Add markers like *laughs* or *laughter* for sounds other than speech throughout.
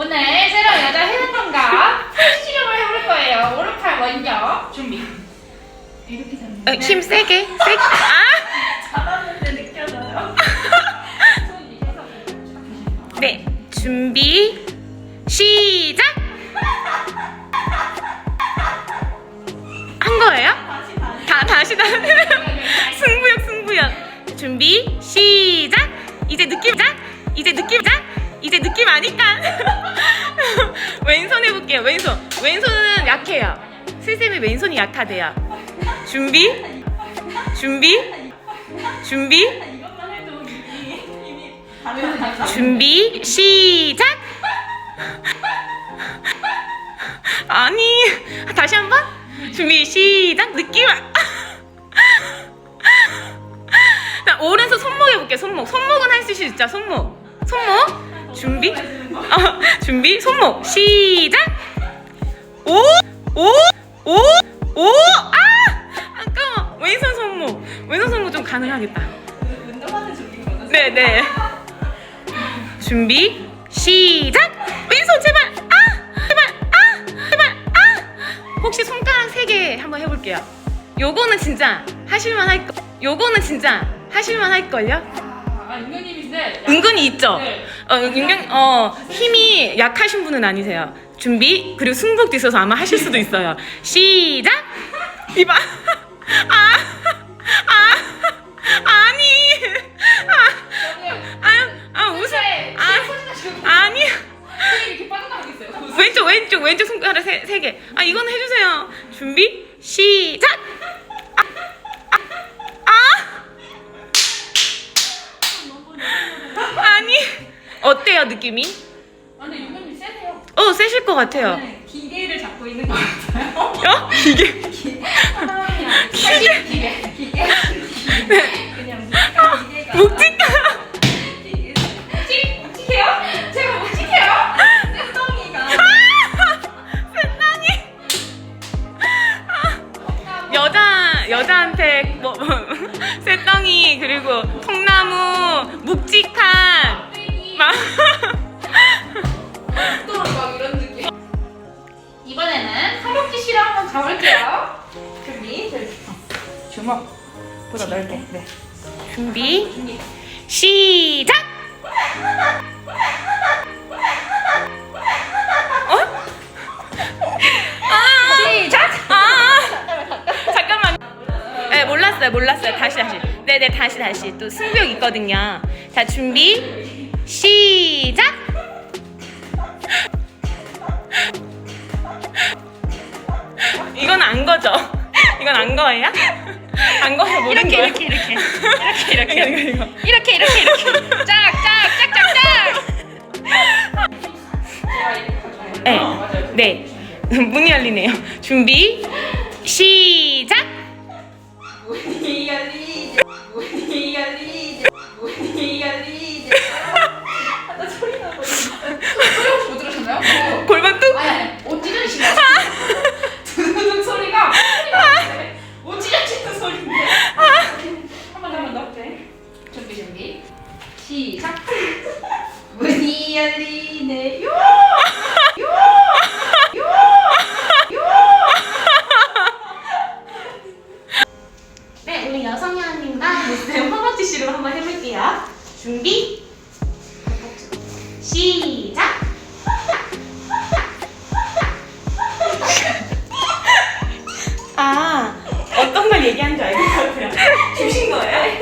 오늘 새로운 여자 회원님과 시력을 해볼 거예요. 오른팔 먼저 준비. 이렇게 잡는 어, 힘 세게 세게 아! *laughs* 잡았는데 느껴져요. *laughs* 손 이렇게 해서 시작하시면 돼요. 네 준비 시작 한 거예요? 다 다시 다 승부욕 승부욕 준비 시작 이제 느낌 자 이제 느낌 자 이제 느낌 아니까. *laughs* 왼손 해볼게요. 왼손. 왼손은 약해요. 슬쌤이 왼손이 약하대요. 준비? 준비? 준비? 준비? 시작! *laughs* 아니 다시 한번? 준비 시작! 느낌 아- *laughs* 자 오른손 손목 해볼게 손목. 손목은 할 수 있죠 손목. 손목 준비 어, *laughs* 준비 손목 시작 오 오 오 오 아 잠깐만 왼손 손목 왼손 손목 좀 가능하겠다 운동하는 중이거든요. 네네. 준비 시작. 왼손 제발. 아 제발. 아 제발. 아. 혹시 손가락 세 개 한번 해볼게요. 요거는 진짜 하실만 할 거. 요거는 진짜 하실만 할 걸요. 아, 윤경님인데. 은근히 있죠. 네. 어 윤경 어 힘이 약하신 분은 아니세요. 준비 그리고 승복도 있어서 아마 하실 수도 있어요. 시작. 이봐. 아. 아. 아니. 아. 아, 아 웃음. 아, 아니. 왼쪽 왼쪽 왼쪽 손가락 세, 세 개. 아 이건 해주세요. 준비 시작. 아. 아. 아니 어때요 느낌이? 아, 근데 윤경님 세세요. 어 세실 것 같아요. 네, 기계를 잡고 있는 것 같아요. 어? 이게 사람이랑 기계 기계 기계 그냥 기계가 묵직한. 묵직 묵직해요? 제가 묵직해요? 쌤덩이가 세상에. 여자 여자한테 뭐 쇳덩이 그리고 묵직한 막 또막 이런 느낌. 이번에는 허벅지 실험 한번 가볼게요. 준비. 주먹보다 넓게. 네. 준비 준비. 시작. 어? 시작. 아 잠깐만. 네 몰랐어요 몰랐어요 다시 다시 네네 다시 다시 또 승부욕 있거든요. 자 준비 시작. 이건 안 거죠? 이건 안 거예요? 안 거예요 모르는 이렇게, 거예요? 이렇게, 이렇게. 이렇게, 이렇게. 이거, 이거, 이거. 이렇게 이렇게 이렇게. 짝짝짝짝짝. 이렇게. 네. 네. 문이 열리네요. 준비 시 얘기하는 줄알것 같아요. 주신 거예요?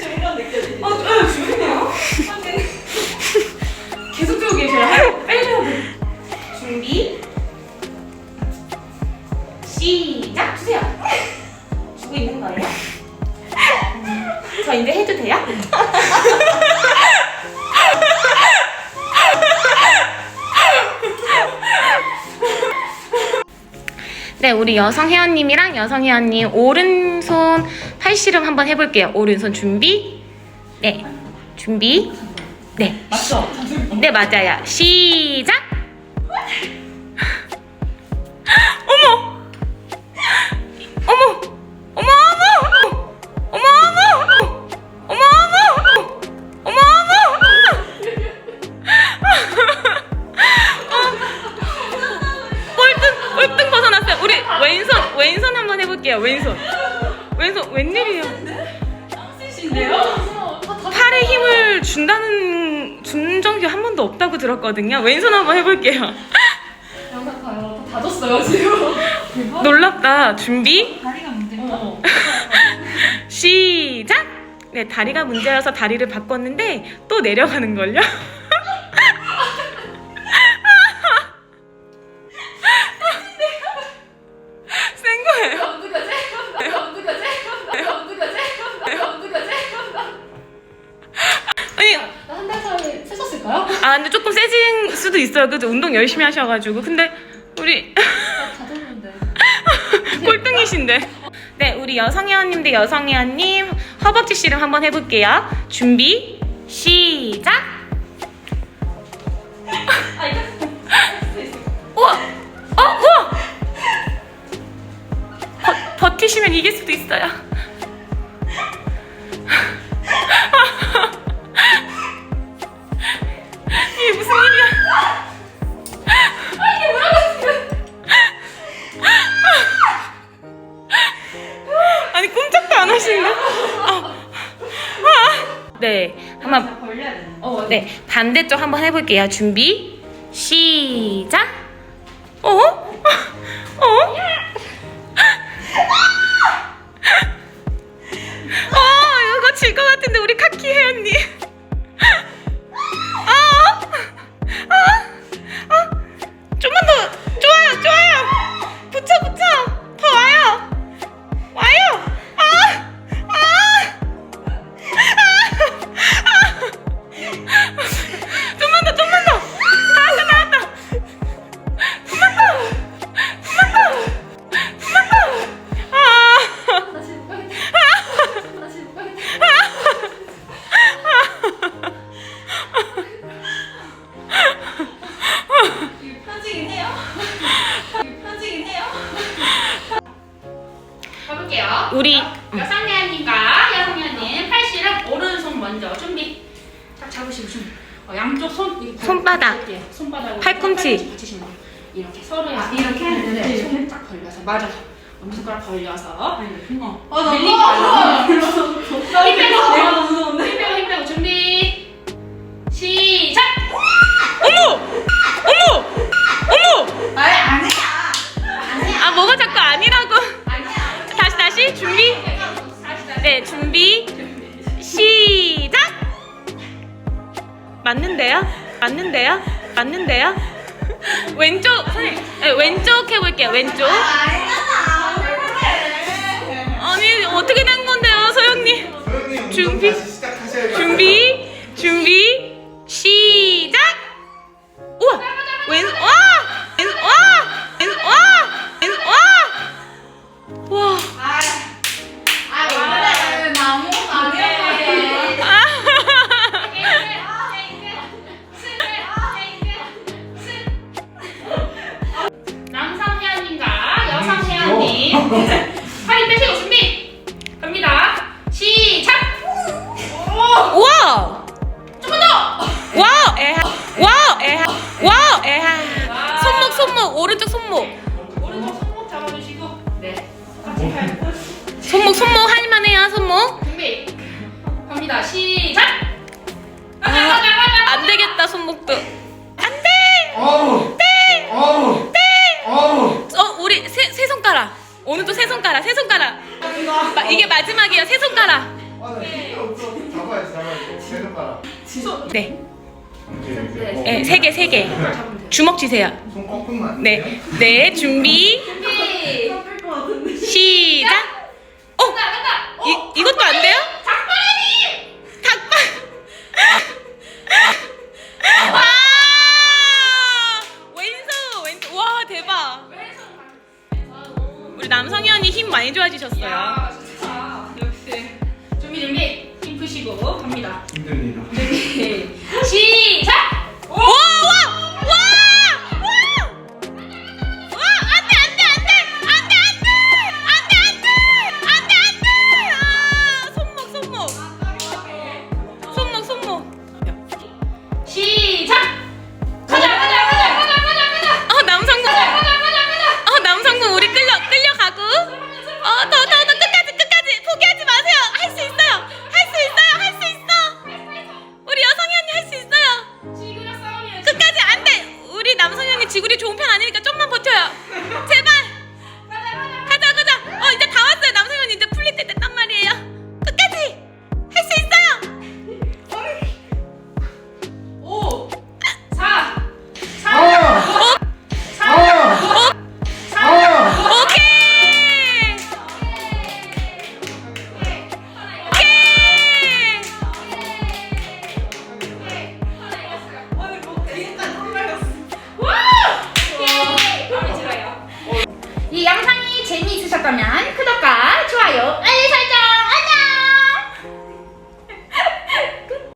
좀 이런 느껴지지. 어, 네, 주시네요. 계속 들고 계셔요. 하고 빼려고. 준비. 시작. 주세요. 주고 있는 거예요? 음, 저 이제 해도 돼요? *laughs* 네, 우리 여성 회원님이랑 여성 회원님 오른손 팔씨름 한번 해볼게요. 오른손 준비. 네, 준비. 네, 맞죠? 네 맞아요. 시작. 왼손. 왼손 웬일이에요? 쌍쓰신데요? 팔에 힘을 준다는 준 적이 한 번도 없다고 들었거든요. 왼손 한번 해볼게요. 다 졌어요 지금. 놀랍다. 준비. 다리가 문제. 어. *laughs* 시작. 네 다리가 문제여서 다리를 바꿨는데 또 내려가는 걸요. 수도 있어요. 그래도 운동 열심히 하셔가지고 근데 우리. *laughs* 꼴등이신데. 네, 우리 여성회원님 대 여성회원님 허벅지 씨름 한번 해볼게요. 준비, 시작. 우와, 어, 우와. 버, 버티시면 이길 수도 있어요. 어 네, 반대쪽 한번 해볼게요. 준비, 시작. 어? 어? 어, 이거 질 것 같은데 우리 카키 혜연님. 팔꿈치. 붙이시면 돼요. 이렇게 서로 아, 이렇게 되는데, 네, 이렇게? 손딱 걸려서 맞아. 엄지손가락 걸려서 어. 아, 나 밀리지 무서워. 말고. 힘 빼고 내가 더 무서운데. 힘 빼고 힘 빼고 준비. 시작. 어머! 어머! 어머! 아니, 아니야. 아, 뭐가 자꾸 아니라고. 아니야. 다시, 다시. 준비. 다시 다시. 네, 준비. 시작! 맞는데요? 맞는데요? 맞는데요? *laughs* 왼쪽, 선생님, 네, 왼쪽 해볼게요, 왼쪽. 아니, 어떻게 된 건데요, 소영님? 준비, 준비, 갑니다 시작 아, 가자 가자 가자 안 되겠다, 손목도. 안 돼! 어우. 네! 어우. 어우. 어, 우리 세, 세 손가락. 오늘도 세 손가락, 세 손가락. 마, 이게 마지막이에요, 세 손가락. 아, 나 힘이 없어. 잡아야지, 잡아야지. 세 손가락. 네. 네, 세 개, 세 개. 주먹 쥐세요. 손 꺾으면 네. 네, 준비, 준비. 시작. 어, 간다 간다 이, 이것도 안 돼요? 우리 남성희 언니 힘 많이 좋아지셨어요. 야 진짜. 역시. 준비 준비 힘 푸시고 갑니다. 힘듭니다. 준비 시작 지구리 좋은 편 아니니까